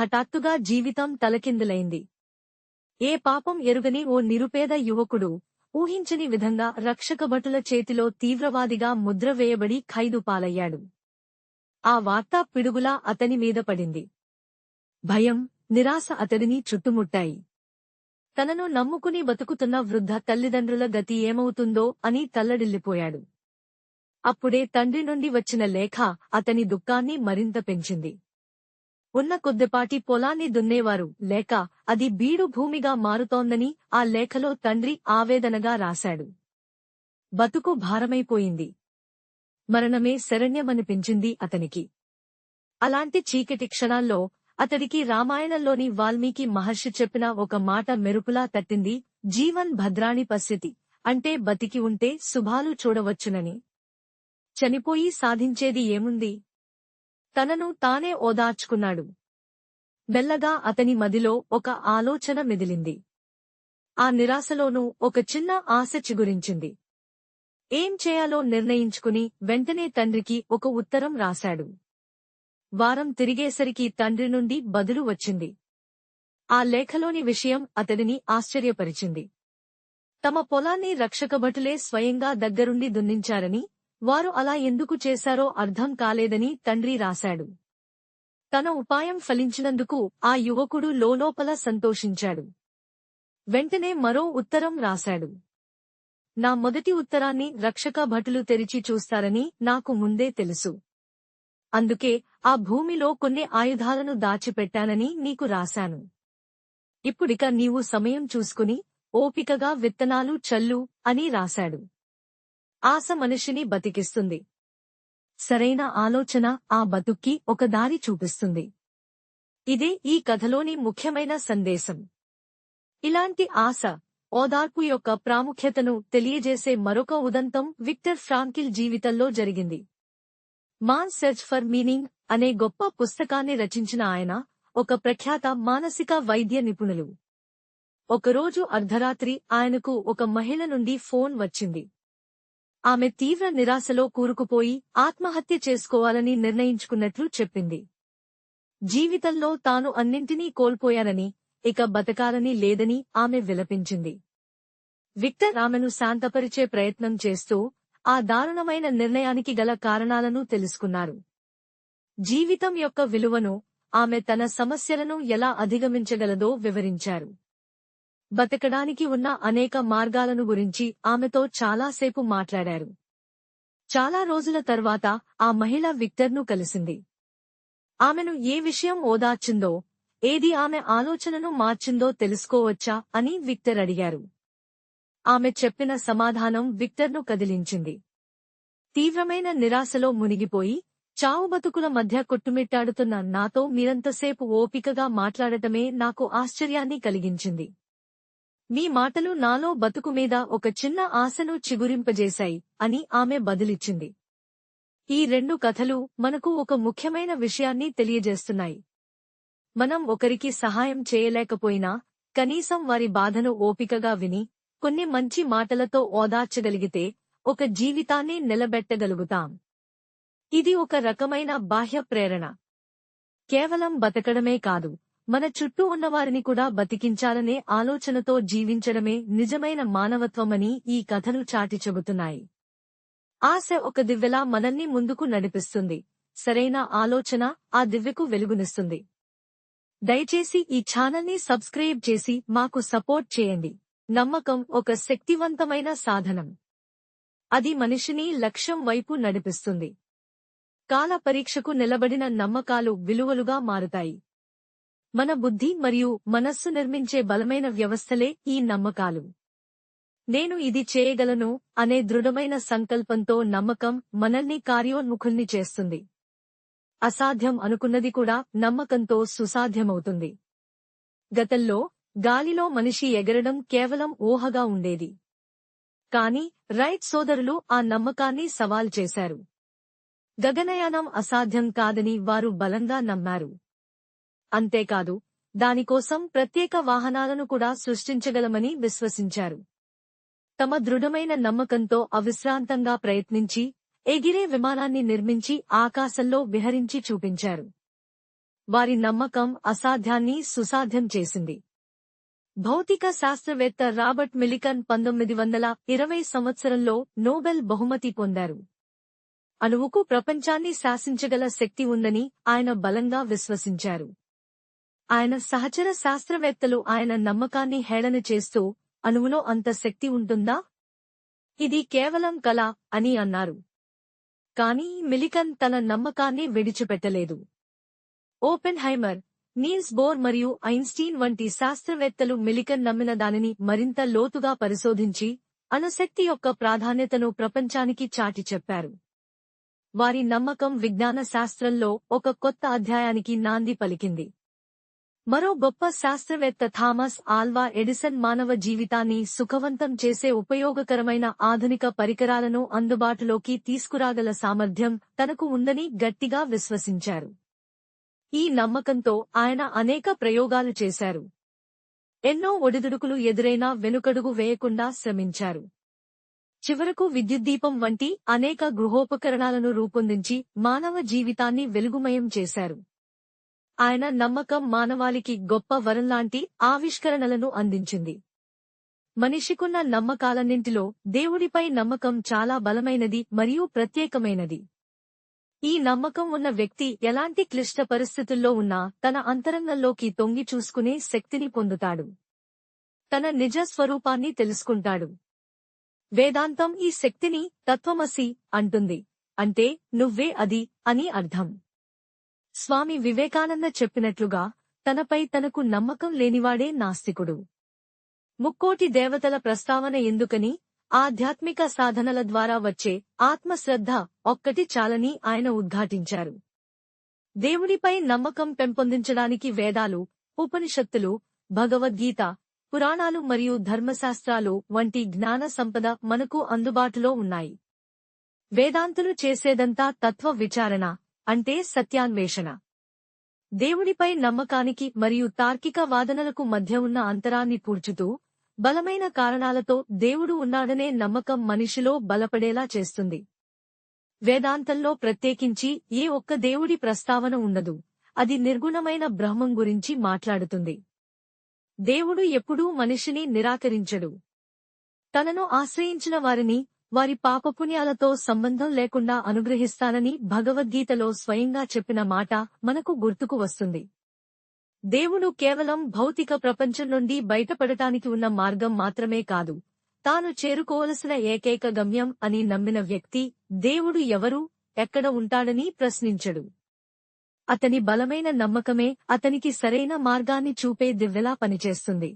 హఠాత్తుగా జీవితం తలకిందులైంది. ఏ పాపం ఎరుగని ఓ నిరుపేద యువకుడు ఊహించని విధంగా రక్షకభటుల చేతిలో తీవ్రవాదిగా ముద్ర వేయబడి ఖైదు పాలయ్యాడు. ఆ వార్తా పిడుగులా అతని మీద పడింది. భయం నిరాశ అతడిని చుట్టుముట్టాయి. తనను నమ్ముకుని బతుకుతున్న వృద్ధ తల్లిదండ్రుల గతి ఏమవుతుందో అని తల్లడిల్లిపోయాడు. అప్పుడే తండ్రి నుండి వచ్చిన లేఖ అతని దుఃఖాన్ని మరింత పెంచింది. ఉన్న కొద్దిపాటి పొలాన్ని దున్నేవారు. లేక అది బీడు భూమిగా మారుతోందని ఆ లేఖలో తండ్రి ఆవేదనగా రాశాడు. బతుకు భారమైపోయింది. మరణమే శరణ్యమనిపించింది అతనికి. అలాంటి చీకటి క్షణాల్లో అతడికి రామాయణంలోని వాల్మీకి మహర్షి చెప్పిన ఒక మాట మెరుపులా తట్టింది. జీవన్ భద్రాణి పశ్యతి అంటే బతికి ఉంటే శుభాలు చూడవచ్చునని. చనిపోయి సాధించేది ఏముంది? తనను తానే ఓదార్చుకున్నాడు. మెల్లగా అతని మదిలో ఒక ఆలోచన మెదిలింది. ఆ నిరాశలోనూ ఒక చిన్న ఆశ చిగురించింది. ఏం చేయాలో నిర్ణయించుకుని వెంటనే తండ్రికి ఒక ఉత్తరం రాశాడు. వారం తిరిగేసరికి తండ్రి నుండి బదులు వచ్చింది. ఆ లేఖలోని విషయం అతడిని ఆశ్చర్యపరిచింది. తమ పొలాన్ని రక్షకభటులే స్వయంగా దగ్గరుండి దున్నించారని వారు అలా ఎందుకు చేశారో అర్థం కాలేదని తండ్రి రాశాడు. తన ఉపాయం ఫలించినందుకు ఆ యువకుడు లోలోపల సంతోషించాడు. వెంటనే మరో ఉత్తరం రాశాడు. నా మొదటి ఉత్తరాన్ని రక్షక భటులు తెరిచి చూస్తారని నాకు ముందే తెలుసు. అందుకే ఆ భూమిలో కొన్ని ఆయుధాలను దాచిపెట్టానని నీకు రాశాను. ఇప్పుడిక నీవు సమయం చూసుకుని ఓపికగా విత్తనాలు చల్లు అని రాశాడు. ఆశ మనిషిని బతికిస్తుంది. సరైన ఆలోచన ఆ బతుక్కి ఒక దారి చూపిస్తుంది. ఇదే ఈ కథలోని ముఖ్యమైన సందేశం. ఇలాంటి ఆశ ఓదార్పు యొక్క ప్రాముఖ్యతను తెలియజేసే మరొక ఉదంతం విక్టర్ ఫ్రాంకిల్ జీవితంలో జరిగింది. మాన్ సెర్చ్ ఫర్ మీనింగ్ అనే గొప్ప పుస్తకాన్ని రచించిన ఆయన ఒక ప్రఖ్యాత మానసిక వైద్య నిపుణులు. ఒకరోజు అర్ధరాత్రి ఆయనకు ఒక మహిళ నుండి ఫోన్ వచ్చింది. ఆమె తీవ్ర నిరాశలో కూరుకుపోయి ఆత్మహత్య చేసుకోవాలని నిర్ణయించుకున్నట్లు చెప్పింది. జీవితంలో తాను అన్నింటినీ కోల్పోయానని ఇక బతకాలని లేదని ఆమె విలపించింది. విక్టర్ ఆమెను శాంతపరిచే ప్రయత్నం చేస్తూ ఆ దారుణమైన నిర్ణయానికి గల కారణాలను తెలుసుకున్నారు. జీవితం యొక్క విలువను ఆమె తన సమస్యలను ఎలా అధిగమించగలదో వివరించారు. బతకడానికి ఉన్న అనేక మార్గాలను గురించి ఆమెతో చాలాసేపు మాట్లాడారు. చాలా రోజుల తర్వాత ఆ మహిళ విక్టర్ను కలిసింది. ఆమెను ఏ విషయం ఓదార్చిందో ఏది ఆమె ఆలోచనను మార్చిందో తెలుసుకోవచ్చా అని విక్టర్ అడిగారు. ఆమె చెప్పిన సమాధానం విక్టర్ను కదిలించింది. తీవ్రమైన నిరాశలో మునిగిపోయి చావు బతుకుల మధ్య కొట్టుమిట్టాడుతున్న నాతో మీరంతసేపు ఓపికగా మాట్లాడటమే నాకు ఆశ్చర్యాన్ని కలిగించింది. మీ మాటలు నాలో బతుకు మీద ఒక చిన్న ఆశను చిగురింపజేశాయి అని ఆమె బదిలిచ్చింది. ఈ రెండు కథలు మనకు ఒక ముఖ్యమైన విషయాన్ని తెలియజేస్తున్నాయి. మనం ఒకరికి సహాయం చేయలేకపోయినా కనీసం వారి బాధను ఓపికగా విని కొన్ని మంచి మాటలతో ఓదార్చగలిగితే ఒక జీవితాన్ని నిలబెట్టగలుగుతాం. ఇది ఒక రకమైన బాహ్య ప్రేరణ. కేవలం బతకడమే కాదు మన చుట్టూ ఉన్నవారిని కూడా బతికించాలనే ఆలోచనతో జీవించడమే నిజమైన మానవత్వమని ఈ కథలు చాటి చెబుతున్నాయి. ఆశ ఒక దివ్యలా మనల్ని ముందుకు నడిపిస్తుంది. సరైన ఆలోచన ఆ దివ్యకు వెలుగునిస్తుంది. దయచేసి ఈ ఛానల్ని సబ్స్క్రైబ్ చేసి మాకు సపోర్ట్ చేయండి. నమ్మకం ఒక శక్తివంతమైన సాధనం. అది మనిషిని లక్ష్యం వైపు నడిపిస్తుంది. కాల పరీక్షకు నిలబడిన నమ్మకాలు విలువలుగా మారుతాయి. మన బుద్ధి మరియు మనస్సు నిర్మించే బలమైన వ్యవస్థలే ఈ నమ్మకాలు. నేను ఇది చేయగలను అనే దృఢమైన సంకల్పంతో నమ్మకం మనల్ని కార్యోన్ముఖుల్ని చేస్తుంది. అసాధ్యం అనుకున్నది కూడా నమ్మకంతో సుసాధ్యమవుతుంది. గతంలో గాలిలో మనిషి ఎగరడం కేవలం ఊహగా ఉండేది. కాని రైట్ సోదరులు ఆ నమ్మకాన్ని సవాల్ చేశారు. గగనయానం అసాధ్యం కాదని వారు బలంగా నమ్మారు. అంతేకాదు దానికోసం ప్రత్యేక వాహనాలను కూడా సృష్టించగలమని విశ్వసించారు. తమ దృఢమైన నమ్మకంతో అవిశ్రాంతంగా ప్రయత్నించి ఎగిరే విమానాన్ని నిర్మించి ఆకాశంలో విహరించి చూపించారు. వారి నమ్మకం అసాధ్యాన్ని సుసాధ్యం చేసింది. భౌతిక శాస్త్రవేత్త రాబర్ట్ మిలికన్ పంతొమ్మిది వందల ఇరవై సంవత్సరంలో నోబెల్ బహుమతి పొందారు. అణువుకు ప్రపంచాన్ని శాసించగల శక్తి ఉందని ఆయన బలంగా విశ్వసించారు. ఆయన సహచర శాస్త్రవేత్తలు ఆయన నమ్మకాన్ని హేళన చేస్తూ అణువులో అంత శక్తి ఉంటుందా? ఇది కేవలం కళ అని అన్నారు. కానీ మిలికన్ తన నమ్మకాన్ని విడిచిపెట్టలేదు. ఓపెన్ హైమర్ నీల్స్ బోర్ మరియు ఐన్స్టీన్ వంటి శాస్త్రవేత్తలు మిలికన్ నమ్మిన దానిని మరింత లోతుగా పరిశోధించి అణుశక్తి యొక్క ప్రాధాన్యతను ప్రపంచానికి చాటి చెప్పారు. వారి నమ్మకం విజ్ఞాన శాస్త్రంలో ఒక కొత్త అధ్యాయానికి నాంది పలికింది. మరో గొప్ప శాస్త్రవేత్త థామస్ ఆల్వా ఎడిసన్ మానవ జీవితాన్ని సుఖవంతం చేసే ఉపయోగకరమైన ఆధునిక పరికరాలను అందుబాటులోకి తీసుకురాగల సామర్థ్యం తనకు ఉందని గట్టిగా విశ్వసించారు. ఈ నమ్మకంతో ఆయన అనేక ప్రయోగాలు చేశారు. ఎన్నో ఒడిదుడుకులు ఎదురైనా వెనుకడుగు వేయకుండా శ్రమించారు. చివరకు విద్యుద్దీపం వంటి అనేక గృహోపకరణాలను రూపొందించి మానవ జీవితాన్ని వెలుగుమయం చేశారు. ఆయన నమ్మకం మానవాళికి గొప్ప వరంలాంటి ఆవిష్కరణలను అందించింది. మనిషికున్న నమ్మకాలన్నింటిలో దేవుడిపై నమ్మకం చాలా బలమైనది మరియు ప్రత్యేకమైనది. ఈ నమ్మకం ఉన్న వ్యక్తి ఎలాంటి క్లిష్ట పరిస్థితుల్లో ఉన్నా తన అంతరంగంలోకి తొంగి చూసుకునే శక్తిని పొందుతాడు. తన నిజ స్వరూపాన్ని తెలుసుకుంటాడు. వేదాంతం ఈ శక్తిని తత్వమసి అంటుంది. అంటే నువ్వే అది అని అర్థం. స్వామి వివేకానంద చెప్పినట్లుగా తనపై తనకు నమ్మకం లేనివాడే నాస్తికుడు. ముక్కోటి దేవతల ప్రస్తావన ఎందుకని ఆధ్యాత్మిక సాధనల ద్వారా వచ్చే ఆత్మశ్రద్ధ ఒక్కటి చాలని ఆయన ఉద్ఘాటించారు. దేవుడిపై నమ్మకం పెంపొందించడానికి వేదాలు ఉపనిషత్తులు భగవద్గీత పురాణాలు మరియు ధర్మశాస్త్రాలు వంటి జ్ఞాన సంపద మనకు అందుబాటులో ఉన్నాయి. వేదాంతులు చేసేదంతా తత్వ విచారణ అంటే సత్యాన్వేషణ. దేవుడిపై నమ్మకానికి మరియు తార్కిక వాదనలకు మధ్య ఉన్న అంతరాన్ని పూడ్చుతూ బలమైన కారణాలతో దేవుడు ఉన్నాడనే నమ్మకం మనిషిలో బలపడేలా చేస్తుంది. వేదాంతంలో ప్రత్యేకించి ఏ ఒక్క దేవుడి ప్రస్తావన ఉండదు. అది నిర్గుణమైన బ్రహ్మం గురించి మాట్లాడుతుంది. దేవుడు ఎప్పుడూ మనిషిని నిరాకరించడు. తనను ఆశ్రయించిన వారిని వారి పాపపుణ్యాలతో సంబంధం లేకుండా అనుగ్రహిస్తానని భగవద్గీతలో స్వయంగా చెప్పిన మాట మనకు గుర్తుకు వస్తుంది. దేవుడు కేవలం భౌతిక ప్రపంచం నుండి బయటపడటానికి ఉన్న మార్గం మాత్రమే కాదు తాను చేరుకోవలసిన ఏకైక గమ్యం అని నమ్మిన వ్యక్తి దేవుడు ఎవరు ఎక్కడ ఉంటాడని ప్రశ్నించడు. అతని బలమైన నమ్మకమే అతనికి సరైన మార్గాన్ని చూపే దివ్వెలా పనిచేస్తుంది.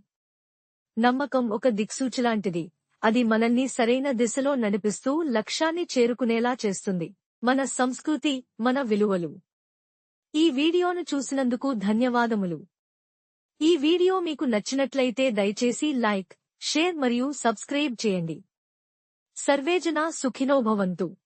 నమ్మకం ఒక దిక్సూచిలాంటిది అది మనల్ని సరైన దిశలో నడిపిస్తూ లక్ష్యాన్ని చేరుకునేలా చేస్తుంది. మన సంస్కృతి మన విలువలు. ఈ వీడియోను చూసినందుకు ధన్యవాదములు. ఈ వీడియో మీకు నచ్చినట్లయితే దయచేసి లైక్ షేర్ మరియు సబ్స్క్రైబ్ చేయండి. సర్వేజన సుఖినోభవంతు